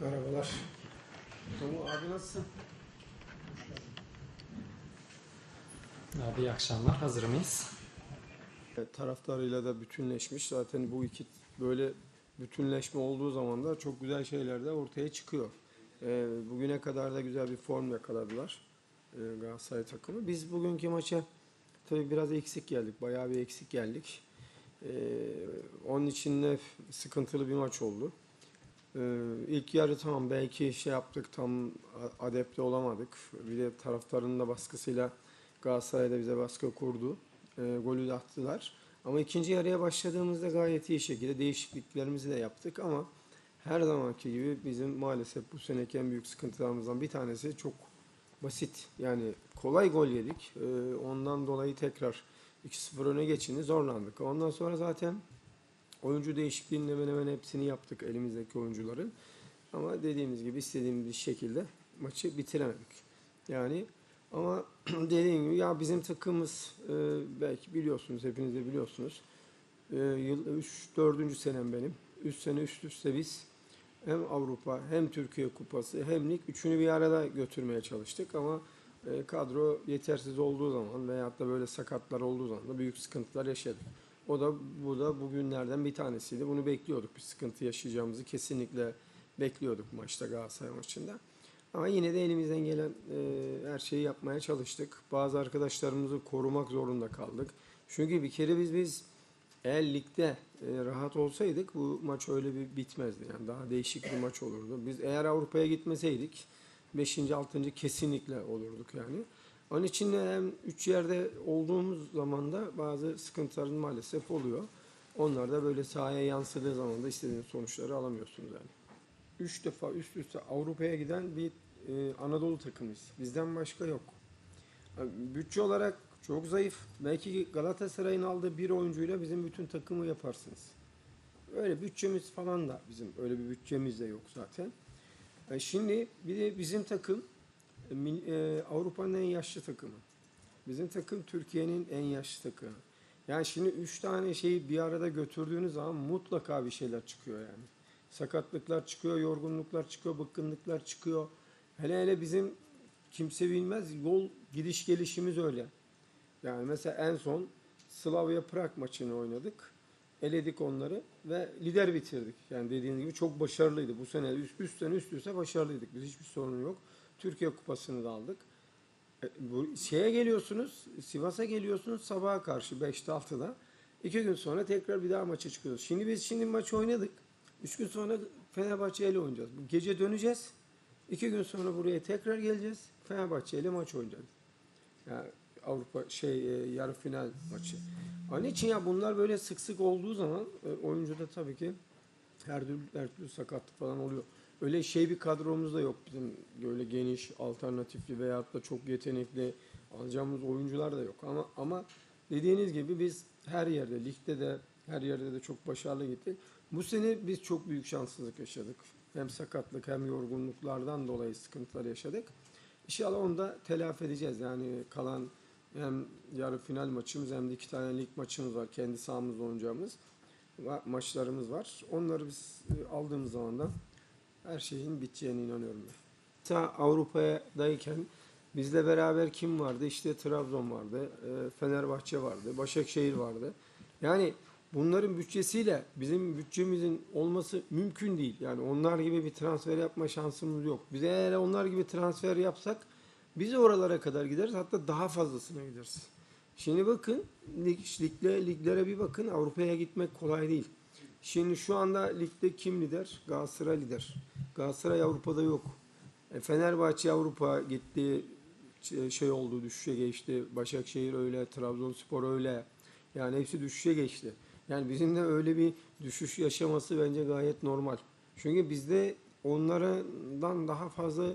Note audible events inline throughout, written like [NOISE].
Merhabalar. Tomu abi nasılsın? Abi iyi akşamlar. Hazır mıyız? Evet, taraftarıyla da bütünleşmiş. Zaten bu iki böyle bütünleşme olduğu zaman da çok güzel şeyler de ortaya çıkıyor. Ee, bugüne kadar da güzel bir form yakaladılar e, Galatasaray takımı. Biz bugünkü maça tabii biraz eksik geldik. Bayağı bir eksik geldik. Ee, onun için de sıkıntılı bir maç oldu. Ee, ilk yarı tamam belki şey yaptık tam a- adapte olamadık. Bir de taraftarın da baskısıyla Galatasaray'da bize baskı kurdu. Ee, golü de attılar. Ama ikinci yarıya başladığımızda gayet iyi şekilde değişikliklerimizi de yaptık ama her zamanki gibi bizim maalesef bu seneki en büyük sıkıntılarımızdan bir tanesi çok basit. Yani kolay gol yedik. Ee, ondan dolayı tekrar 2-0 öne geçince zorlandık. Ondan sonra zaten oyuncu değişikliğinin hemen hemen hepsini yaptık elimizdeki oyuncuların. Ama dediğimiz gibi istediğimiz şekilde maçı bitiremedik. Yani ama [CLEARS THROAT] dediğim gibi ya bizim takımımız e, belki biliyorsunuz hepiniz de biliyorsunuz. E, yıl 3 4. senem benim. 3 sene üst üste biz hem Avrupa hem Türkiye Kupası hem lig üçünü bir arada götürmeye çalıştık ama e, kadro yetersiz olduğu zaman veyahut da böyle sakatlar olduğu zaman da büyük sıkıntılar yaşadık. O da bu da bugünlerden bir tanesiydi. Bunu bekliyorduk. Bir sıkıntı yaşayacağımızı kesinlikle bekliyorduk maçta Galatasaray maçında. Ama yine de elimizden gelen e, her şeyi yapmaya çalıştık. Bazı arkadaşlarımızı korumak zorunda kaldık. Çünkü bir kere biz biz eğer ligde e, rahat olsaydık bu maç öyle bir bitmezdi. Yani daha değişik bir maç olurdu. Biz eğer Avrupa'ya gitmeseydik 5. 6. kesinlikle olurduk yani. Onun için hem üç yerde olduğumuz zaman da bazı sıkıntıların maalesef oluyor. Onlar da böyle sahaya yansıdığı zaman da istediğiniz sonuçları alamıyorsunuz yani. Üç defa üst üste Avrupa'ya giden bir e, Anadolu takımıyız. Bizden başka yok. Yani Bütçe olarak çok zayıf. Belki Galatasaray'ın aldığı bir oyuncuyla bizim bütün takımı yaparsınız. Öyle bütçemiz falan da bizim öyle bir bütçemiz de yok zaten. E, şimdi bir de bizim takım e, Avrupa'nın en yaşlı takımı. Bizim takım Türkiye'nin en yaşlı takımı. Yani şimdi üç tane şeyi bir arada götürdüğünüz zaman mutlaka bir şeyler çıkıyor yani. Sakatlıklar çıkıyor, yorgunluklar çıkıyor, bıkkınlıklar çıkıyor. Hele hele bizim kimse bilmez yol gidiş gelişimiz öyle. Yani mesela en son Slavia Prag maçını oynadık. Eledik onları ve lider bitirdik. Yani dediğiniz gibi çok başarılıydı. Bu sene üst, üst sene üst üste başarılıydık. Biz hiçbir sorun yok. Türkiye Kupası'nı da aldık. E, bu şeye geliyorsunuz, Sivas'a geliyorsunuz sabaha karşı 5'te 6'da. İki gün sonra tekrar bir daha maça çıkıyoruz. Şimdi biz şimdi maç oynadık. Üç gün sonra Fenerbahçe ile oynayacağız. Gece döneceğiz. İki gün sonra buraya tekrar geleceğiz. Fenerbahçe ile maç oynayacağız. Yani Avrupa şey e, yarı final maçı. Onun için ya bunlar böyle sık sık olduğu zaman e, oyuncuda tabii ki her türlü, her türlü sakatlık falan oluyor. Öyle şey bir kadromuz da yok bizim böyle geniş, alternatifli veyahut da çok yetenekli alacağımız oyuncular da yok. Ama ama dediğiniz gibi biz her yerde, ligde de her yerde de çok başarılı gittik. Bu sene biz çok büyük şanssızlık yaşadık. Hem sakatlık hem yorgunluklardan dolayı sıkıntılar yaşadık. İnşallah onu da telafi edeceğiz. Yani kalan hem yarı final maçımız hem de iki tane lig maçımız var. Kendi sahamızda oynayacağımız maçlarımız var. Onları biz e, aldığımız zaman da her şeyin biteceğine inanıyorum ben. Ta Avrupa'dayken bizle beraber kim vardı? İşte Trabzon vardı, e, Fenerbahçe vardı, Başakşehir vardı. Yani bunların bütçesiyle bizim bütçemizin olması mümkün değil. Yani onlar gibi bir transfer yapma şansımız yok. Biz eğer onlar gibi transfer yapsak biz oralara kadar gideriz. Hatta daha fazlasına gideriz. Şimdi bakın lig, ligle, liglere bir bakın. Avrupa'ya gitmek kolay değil. Şimdi şu anda ligde kim lider? Galatasaray lider. Galatasaray Avrupa'da yok. E, Fenerbahçe Avrupa gitti şey oldu düşüşe geçti. Başakşehir öyle, Trabzonspor öyle. Yani hepsi düşüşe geçti. Yani bizim de öyle bir düşüş yaşaması bence gayet normal. Çünkü bizde onlardan daha fazla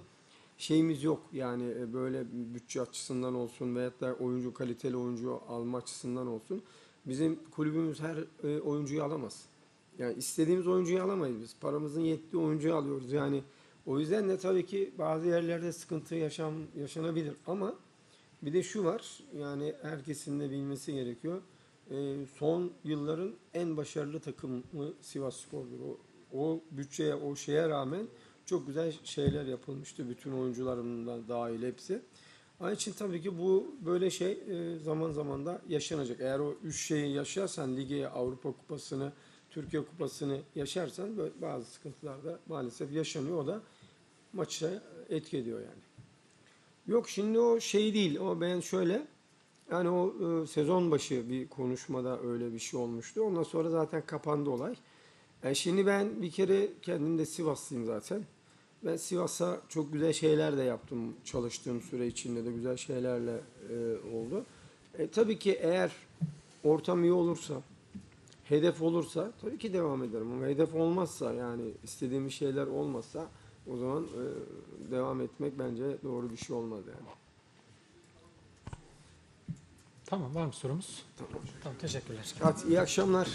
şeyimiz yok. Yani e, böyle bütçe açısından olsun veyahut da oyuncu kaliteli oyuncu alma açısından olsun. Bizim kulübümüz her e, oyuncuyu alamaz. Yani istediğimiz oyuncuyu alamayız biz. Paramızın yettiği oyuncuyu alıyoruz. Yani o yüzden de tabii ki bazı yerlerde sıkıntı yaşam yaşanabilir ama bir de şu var. Yani herkesin de bilmesi gerekiyor. E, son yılların en başarılı takımı Sivas Spor'dur. O, o bütçeye, o şeye rağmen çok güzel şeyler yapılmıştı. Bütün oyuncularımdan dahil hepsi. Onun için tabii ki bu böyle şey e, zaman zaman da yaşanacak. Eğer o üç şeyi yaşarsan ligi, Avrupa Kupası'nı, Türkiye Kupası'nı yaşarsan böyle bazı sıkıntılar da maalesef yaşanıyor. O da maça etki ediyor yani. Yok şimdi o şey değil. O ben şöyle yani o e, sezon başı bir konuşmada öyle bir şey olmuştu. Ondan sonra zaten kapandı olay. Yani şimdi ben bir kere kendim de Sivaslıyım zaten. Ben Sivas'a çok güzel şeyler de yaptım. Çalıştığım süre içinde de güzel şeylerle e, oldu. E, tabii ki eğer ortam iyi olursa, hedef olursa tabii ki devam ederim. Ama hedef olmazsa yani istediğim şeyler olmazsa o zaman e, devam etmek bence doğru bir şey olmaz yani. Tamam var mı sorumuz? Tamam. Tamam teşekkürler. Hadi iyi akşamlar.